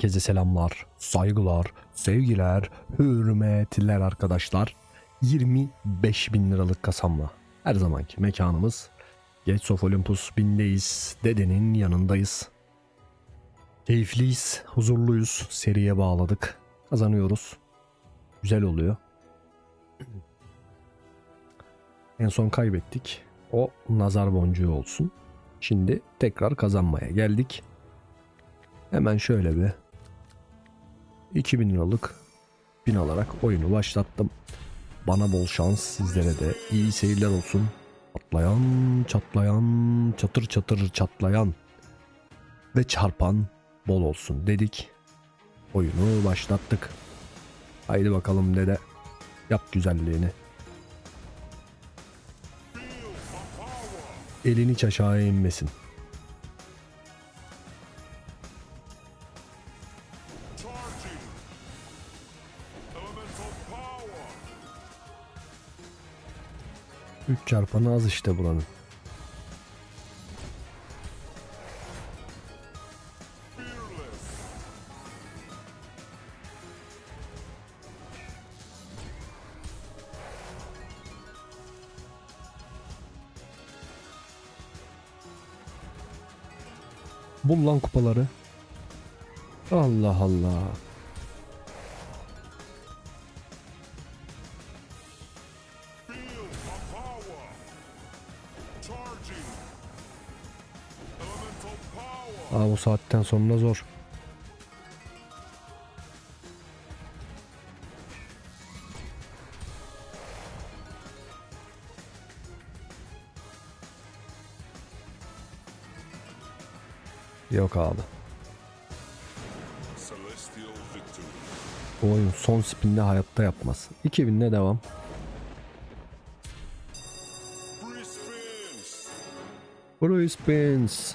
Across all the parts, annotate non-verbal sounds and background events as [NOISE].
Herkese selamlar, saygılar, sevgiler, hürmetler arkadaşlar. 25 bin liralık kasamla her zamanki mekanımız Gates of Olympus bindeyiz. Dedenin yanındayız. Keyifliyiz, huzurluyuz. Seriye bağladık. Kazanıyoruz. Güzel oluyor. En son kaybettik. O nazar boncuğu olsun. Şimdi tekrar kazanmaya geldik. Hemen şöyle bir 2000 liralık bin alarak oyunu başlattım. Bana bol şans sizlere de iyi seyirler olsun. Patlayan, çatlayan, çatır çatır çatlayan ve çarpan bol olsun dedik. Oyunu başlattık. Haydi bakalım dede. Yap güzelliğini. Elini hiç aşağıya inmesin. 3 çarpanı az işte buranın. Bul lan kupaları. Allah Allah. Aa bu saatten sonra zor. Yok abi. Bu oyun son spinde hayatta yapmaz. 2000'le devam. Bruce Spins.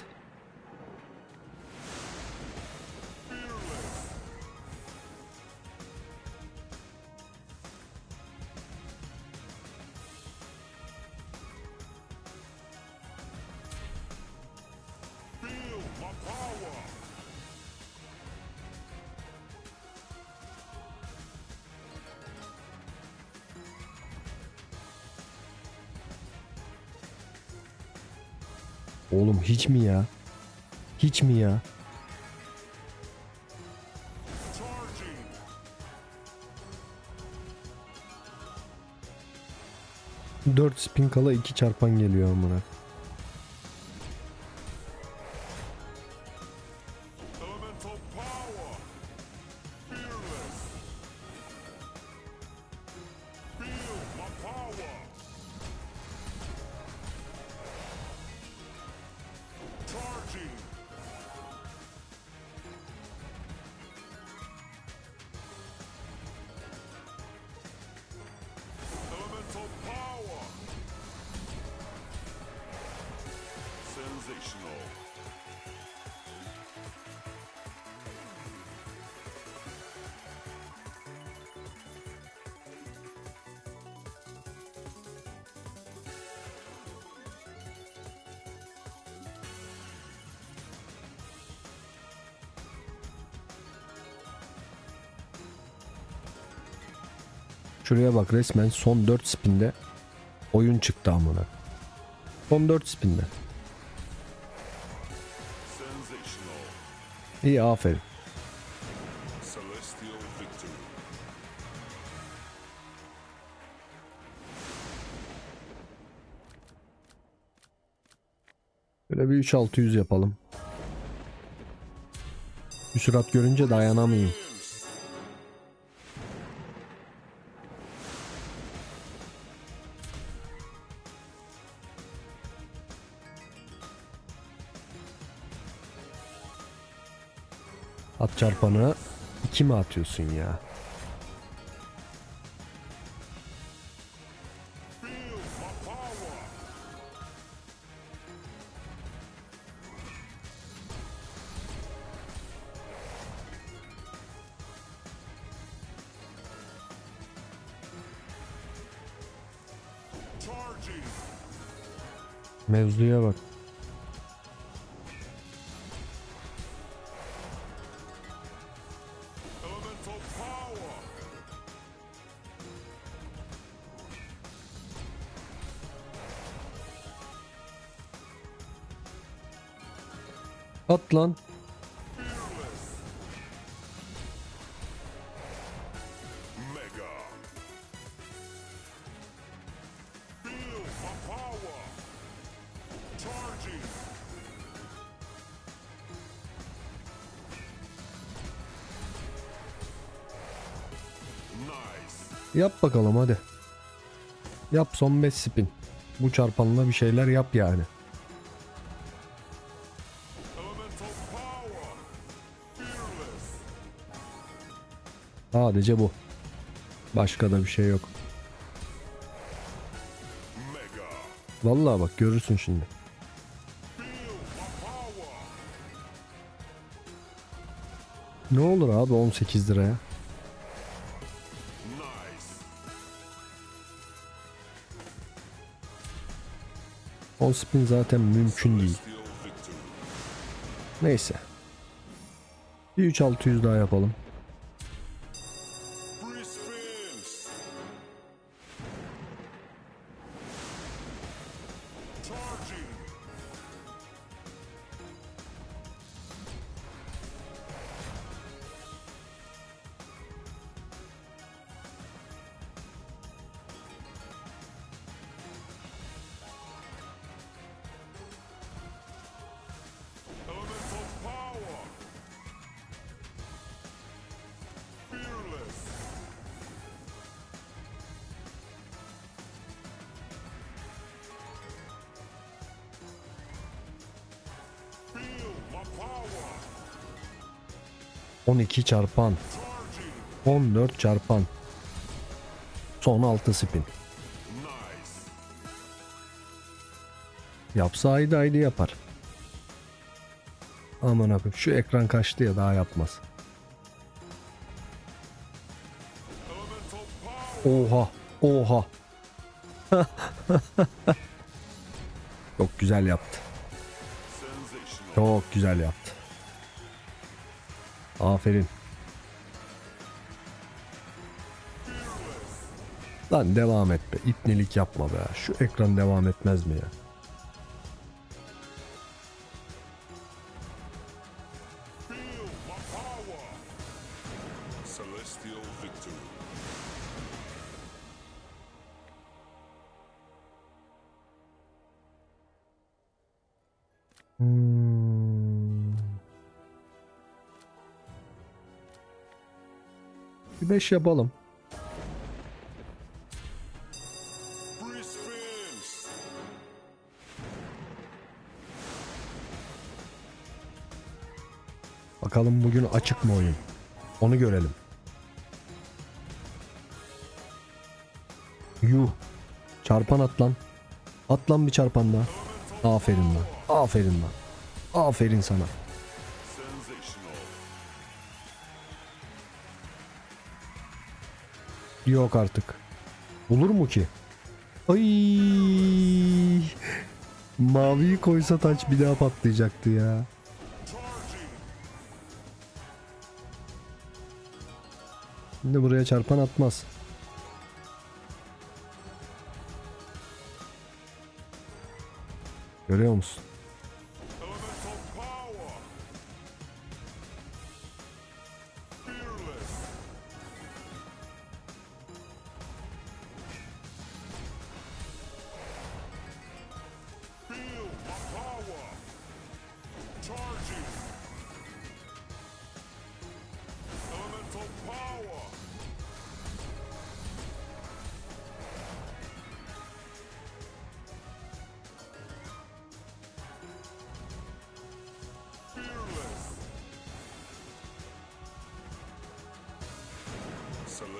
Hiç mi ya? Hiç mi ya? Dört spin kala 2 çarpan geliyor amına. Şuraya bak resmen son 4 spinde oyun çıktı amına. Son 4 spinde. İyi aferin. Böyle bir 3600 yapalım. Bir sürat görünce dayanamayayım. Çarpanı 2 mi atıyorsun ya? Mevzuya bak. At lan. Yap bakalım hadi. Yap son 5 spin. Bu çarpanla bir şeyler yap yani. Sadece bu. Başka da bir şey yok. Vallahi bak görürsün şimdi. Ne olur abi 18 liraya. 10 spin zaten mümkün değil. Neyse. Bir 3600 daha yapalım. Charging. 12 çarpan. Charging. 14 çarpan. Son 6 spin. Yapsa ayda ayda yapar. Aman abi şu ekran kaçtı ya daha yapmaz. Oha. Oha. [LAUGHS] Çok güzel yaptı. Çok güzel yaptı. Aferin. Lan devam et be. İpnelik yapma be. Şu ekran devam etmez mi ya? 5 yapalım. Bakalım bugün açık mı oyun? Onu görelim. Yuh. Çarpan at lan. At lan bir çarpan. Aferin lan. Aferin lan. Aferin sana. Yok artık. Bulur mu ki? Ay. Maviyi koysa taç bir daha patlayacaktı ya. Şimdi buraya çarpan atmaz. Görüyor musun?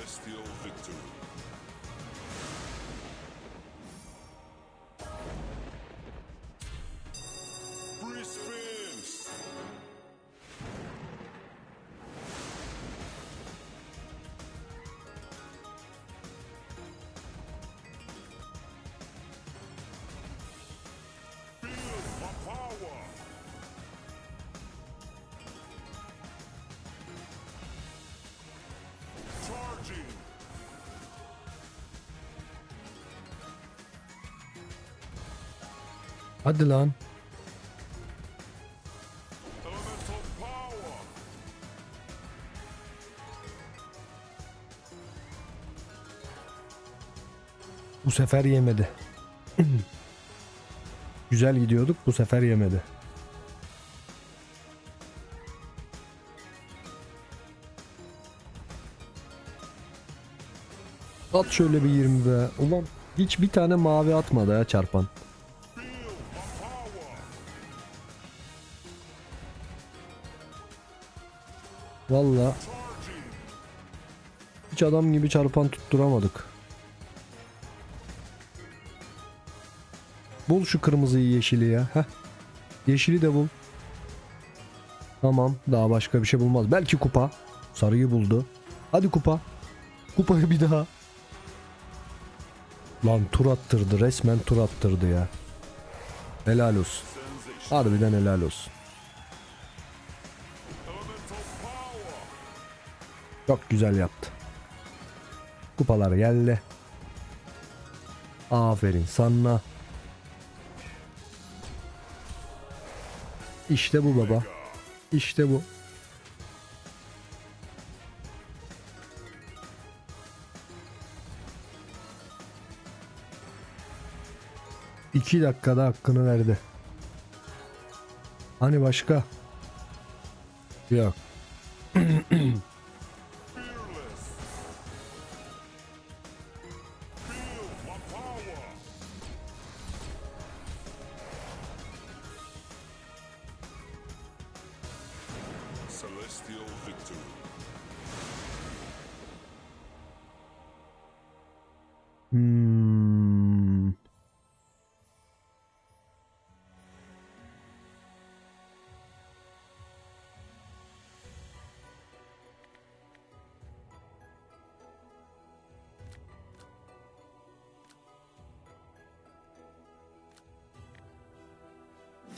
Celestial victory. Hadi lan. Bu sefer yemedi. [CLEARS THROAT] Güzel gidiyorduk bu sefer yemedi. At şöyle bir 20 be. Ulan hiç bir tane mavi atmadı ya çarpan. Valla hiç adam gibi çarpan tutturamadık. Bul şu kırmızıyı yeşili ya. Heh. Yeşili de bul. Tamam daha başka bir şey bulmaz. Belki kupa. Sarıyı buldu. Hadi kupa. Kupayı bir daha. Lan tur attırdı resmen tur attırdı ya. Helal olsun. Harbiden helal olsun. Çok güzel yaptı. Kupalar geldi. Aferin sana. İşte bu baba. İşte bu. İki dakikada hakkını verdi. Hani başka? Yok. Celestial victory. Hmm.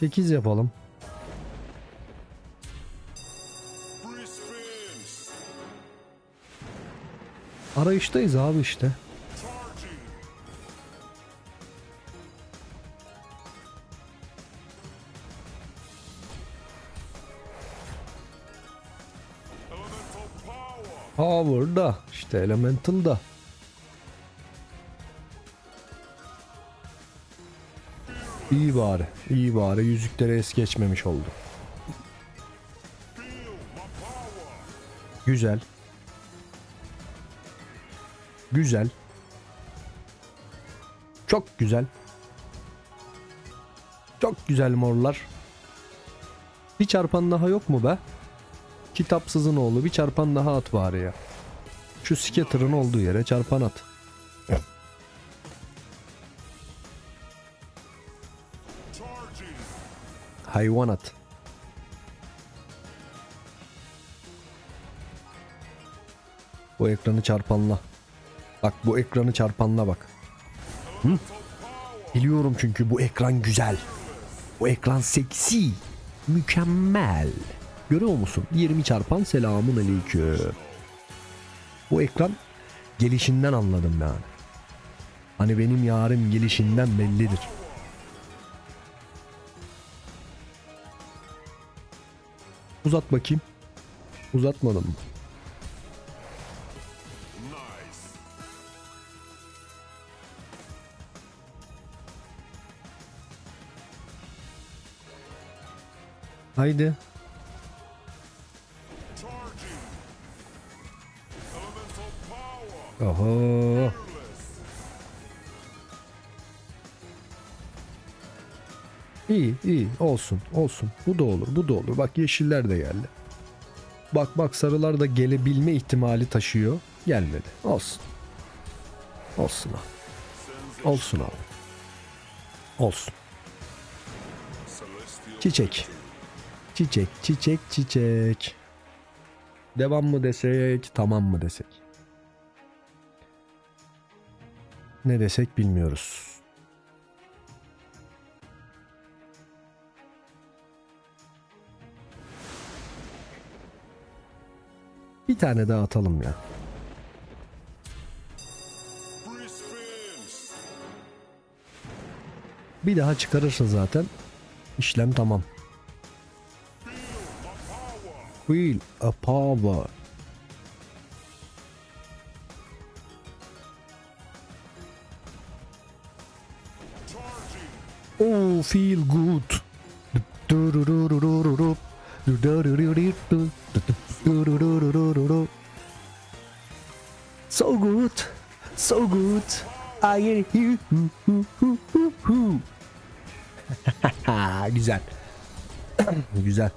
Sekiz yapalım. Arayıştayız abi işte. Charging. Elemental power. Power da işte Elemental da. İyi bari, iyi bari. Yüzükleri es geçmemiş oldu. Güzel. Güzel. Çok güzel. Çok güzel morlar. Bir çarpan daha yok mu be? Kitapsızın oğlu bir çarpan daha at bari ya. Şu scatter'ın olduğu yere çarpan at. Hayvan at. Bu ekranı çarpanla. Bak bu ekranı çarpanla bak. Hı? Biliyorum çünkü bu ekran güzel. Bu ekran seksi. Mükemmel. Görüyor musun? 20 çarpan selamun aleyküm. Bu ekran gelişinden anladım yani. Hani benim yarım gelişinden bellidir. Uzat bakayım. Uzatmadım mı? Haydi. Oho. İyi iyi olsun olsun. Bu da olur bu da olur. Bak yeşiller de geldi. Bak bak sarılar da gelebilme ihtimali taşıyor. Gelmedi. Olsun. Olsun abi. Olsun abi. Olsun. Çiçek. Çiçek çiçek çiçek. Devam mı desek tamam mı desek. Ne desek bilmiyoruz. Bir tane daha atalım ya. Bir daha çıkarırsa zaten işlem tamam. Feel a power. Oh feel good. So good. So good. I hear you. [LAUGHS] Güzel. [COUGHS] güzel.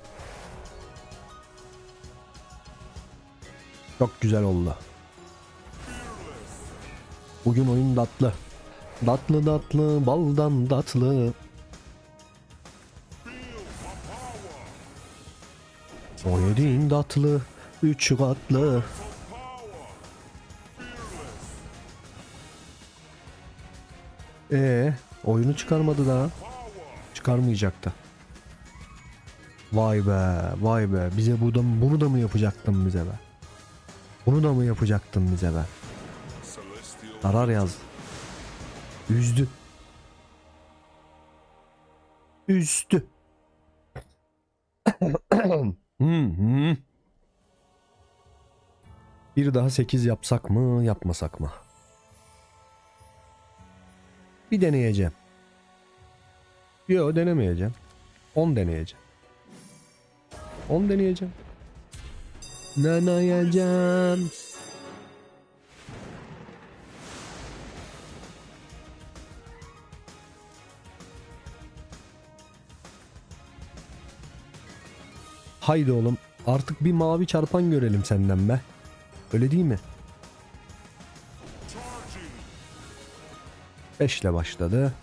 Çok güzel oldu. Bugün oyun tatlı. Tatlı tatlı baldan tatlı. O yediğin tatlı üç katlı. Ee, oyunu çıkarmadı daha. Çıkarmayacaktı. Vay be, vay be. Bize bu da, bunu da mı yapacaktın bize be? Bunu da mı yapacaktın bize be? Zarar yaz. Üzdü. Üzdü. [COUGHS] Bir daha 8 yapsak mı, yapmasak mı? Bir deneyeceğim. Yo denemeyeceğim. 10 deneyeceğim. 10 deneyeceğim. Deneyeceğim. Haydi oğlum artık bir mavi çarpan görelim senden be. Öyle değil mi? charging. 5 ile başladı.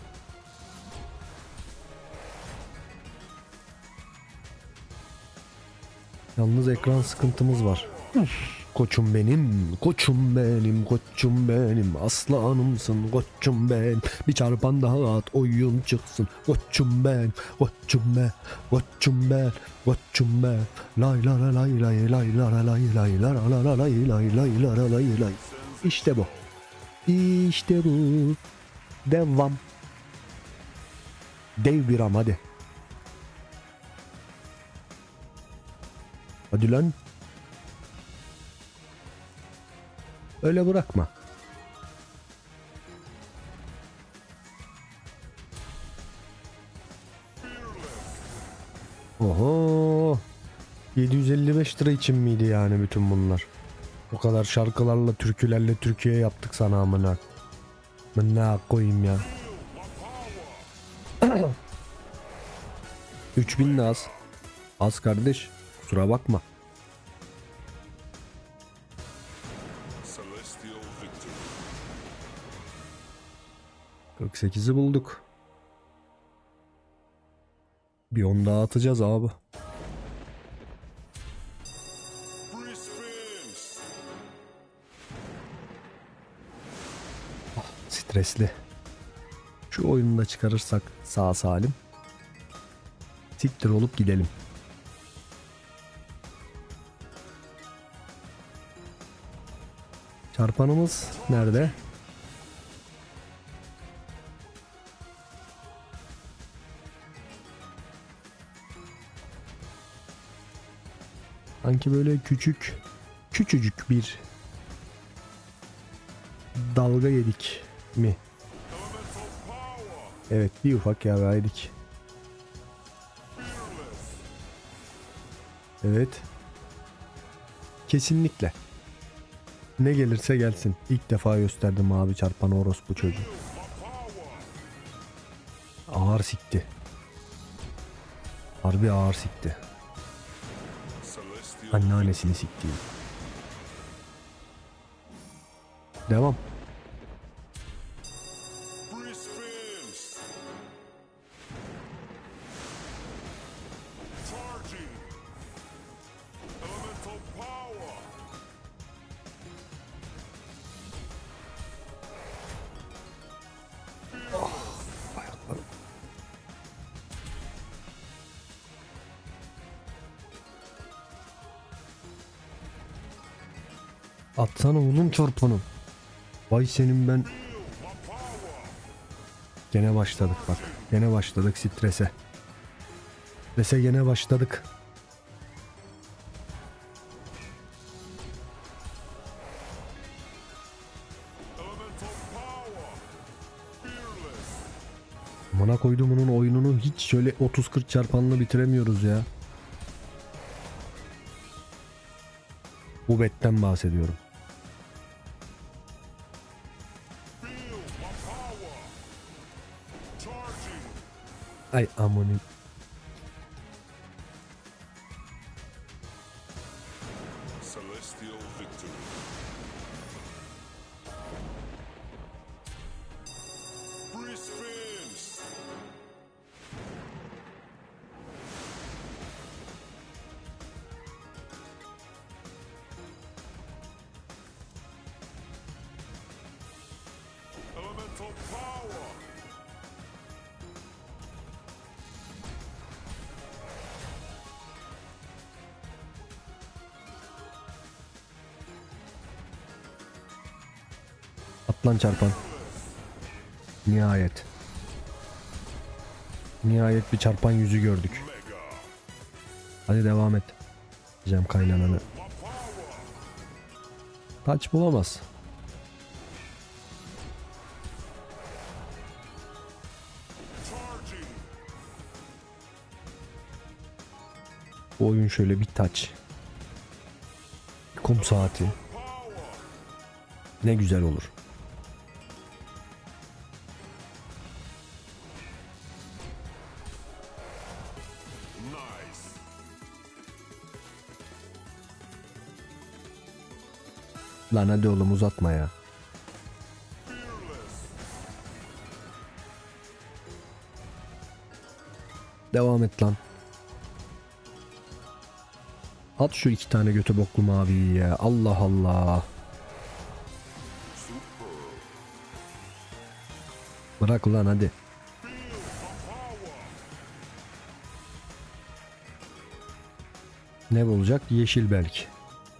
Yalnız ekran sıkıntımız var. Koçum benim, koçum benim, koçum benim, aslanımsın koçum benim. Bir çarpan daha at, oyun çıksın. Koçum ben, koçum ben, koçum ben, koçum ben. Lay la la lay lay lay la la lay lay la la la la lay lay lay la la lay lay. İşte bu. İşte bu. Devam. Dev bir hadi. Hadi lan. Öyle bırakma. Oho. 755 lira için miydi yani bütün bunlar? O kadar şarkılarla, türkülerle Türkiye yaptık sana amına. Ne koyayım ya. [CLEARS THROAT] 3000 de az. Az kardeş. Kusura bakma. Victory. 48'i bulduk. Bir on daha atacağız abi. Spins. Stresli. Şu oyunu da çıkarırsak sağ salim. Siktir olup gidelim. Çarpanımız nerede? Sanki böyle küçük, küçücük bir dalga yedik mi? Evet bir ufak yara yedik. Evet. Kesinlikle. Ne gelirse gelsin. İlk defa gösterdim abi çarpan orospu çocuğu. Ağır sikti. Harbi ağır sikti. Anneannesini sikti. Devam. Atsana oğlum çarpanı. Vay senin ben. Gene başladık bak. Gene başladık strese. Strese gene başladık. Koydum bunun oyununu hiç şöyle 30-40 çarpanlı bitiremiyoruz ya. Bu betten bahsediyorum. Ay amını. Celestial Atlan çarpan. Nihayet. Nihayet bir çarpan yüzü gördük. Hadi devam et. Diyeceğim kaynananı. Taç bulamaz. Bu oyun şöyle bir taç. Kum saati. Ne güzel olur. Lan hadi oğlum uzatma ya. Devam et lan. At şu iki tane götü boklu maviyi ya. Allah Allah. Bırak ulan hadi. Ne olacak? Yeşil belki.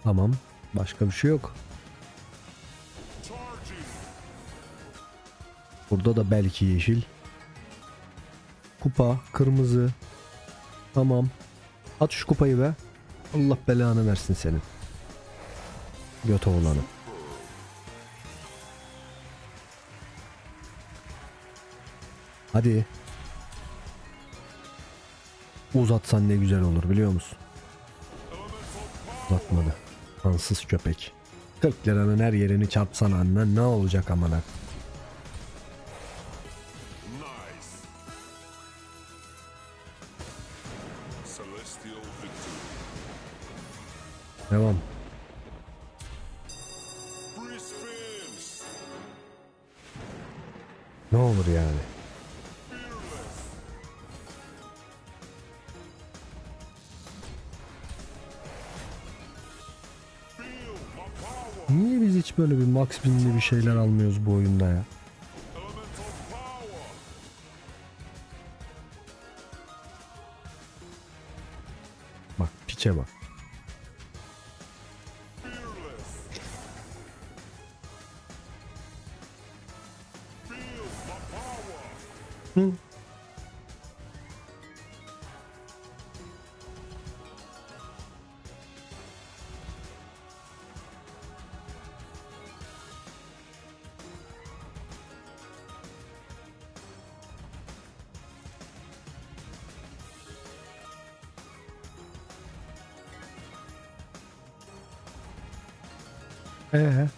Tamam. Başka bir şey yok. Burada da belki yeşil. Kupa, kırmızı. Tamam. At şu kupayı be. Allah belanı versin senin. Göt oğlanı. Hadi. Uzatsan ne güzel olur biliyor musun? Uzatmadı. Ansız köpek. 40 liranın her yerini çarpsan anne ne olacak amına? Devam. Ne olur yani? Niye biz hiç böyle bir max binli bir şeyler almıyoruz bu oyunda ya? Bak piçe Ee?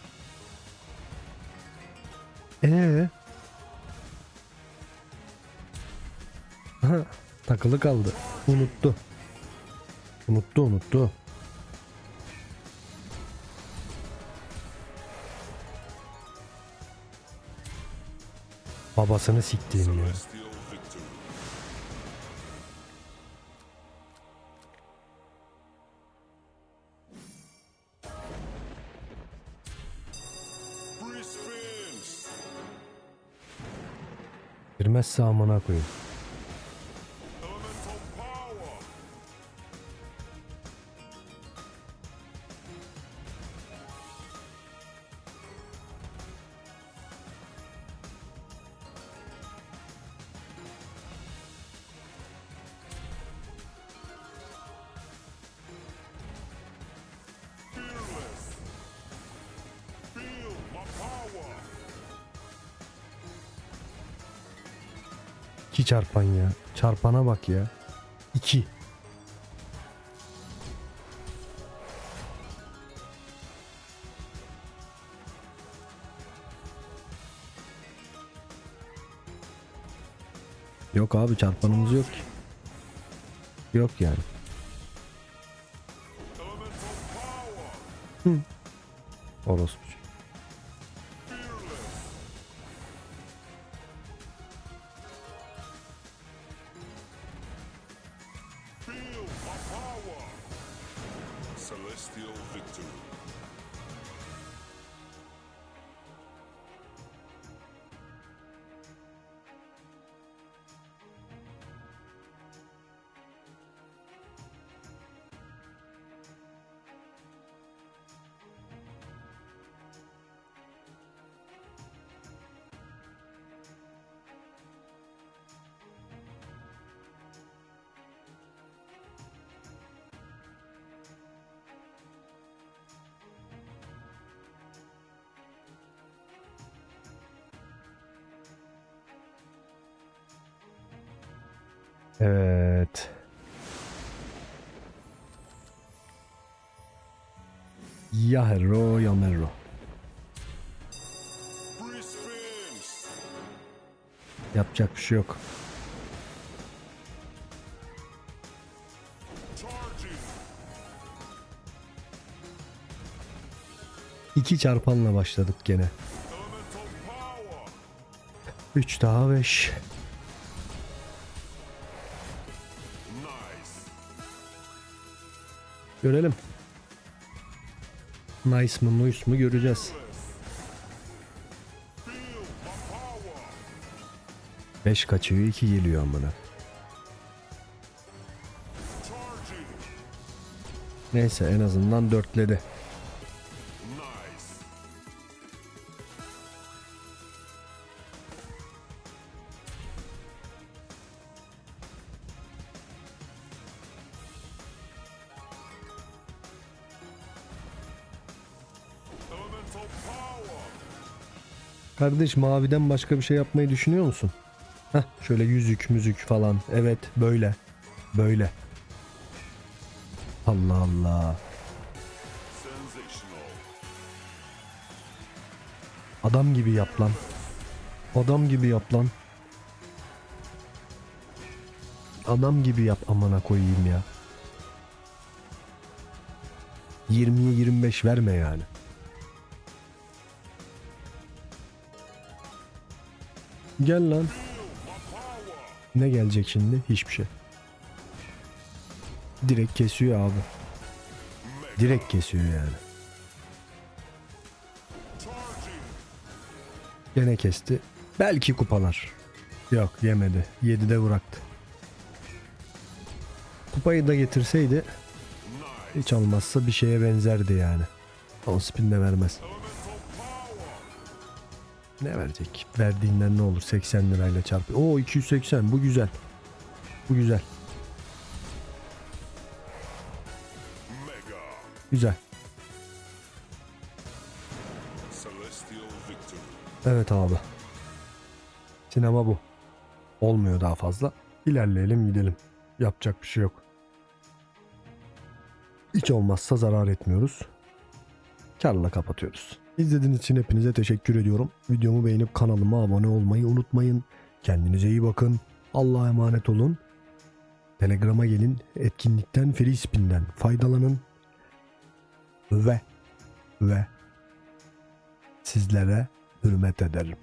Ee? [LAUGHS] Takılı kaldı. Unuttu. Unuttu unuttu. Babasını siktiğim. Girmezse amına koyayım. İki çarpan ya. Çarpana bak ya. İki. Yok abi çarpanımız yok ki. Yok yani. Power. Orospu. Celestial victory. Ya hero ya merro. Free spins. Yapacak bir şey yok. İki çarpanla başladık gene. 3 daha 5. Nice. Görelim. Nice mı noise mu göreceğiz. Feel my power. 5 kaçıyor 2 geliyor amına. Neyse en azından dörtledi. Kardeş maviden başka bir şey yapmayı düşünüyor musun? Heh, şöyle yüzük müzük falan. Evet böyle. Böyle. Allah Allah. Adam gibi yap lan. Adam gibi yap lan. Adam gibi yap amına koyayım ya. 20'ye 25 verme yani. Gel lan. Ne gelecek şimdi? Hiçbir şey. Direkt kesiyor abi. Direkt kesiyor yani. Gene kesti. Belki kupalar. Yok yemedi. 7'de bıraktı. Kupayı da getirseydi hiç olmazsa bir şeye benzerdi yani. O spin de vermez. Ne verecek? Verdiğinden ne olur? 80 lirayla çarpı. Oo 280 bu güzel. Bu güzel. Mega. Güzel. Evet abi. Sinema bu. Olmuyor daha fazla. İlerleyelim gidelim. Yapacak bir şey yok. Hiç olmazsa zarar etmiyoruz. Karla kapatıyoruz. İzlediğiniz için hepinize teşekkür ediyorum. Videomu beğenip kanalıma abone olmayı unutmayın. Kendinize iyi bakın. Allah'a emanet olun. Telegram'a gelin. Etkinlikten free spin'den faydalanın. Ve ve sizlere hürmet ederim.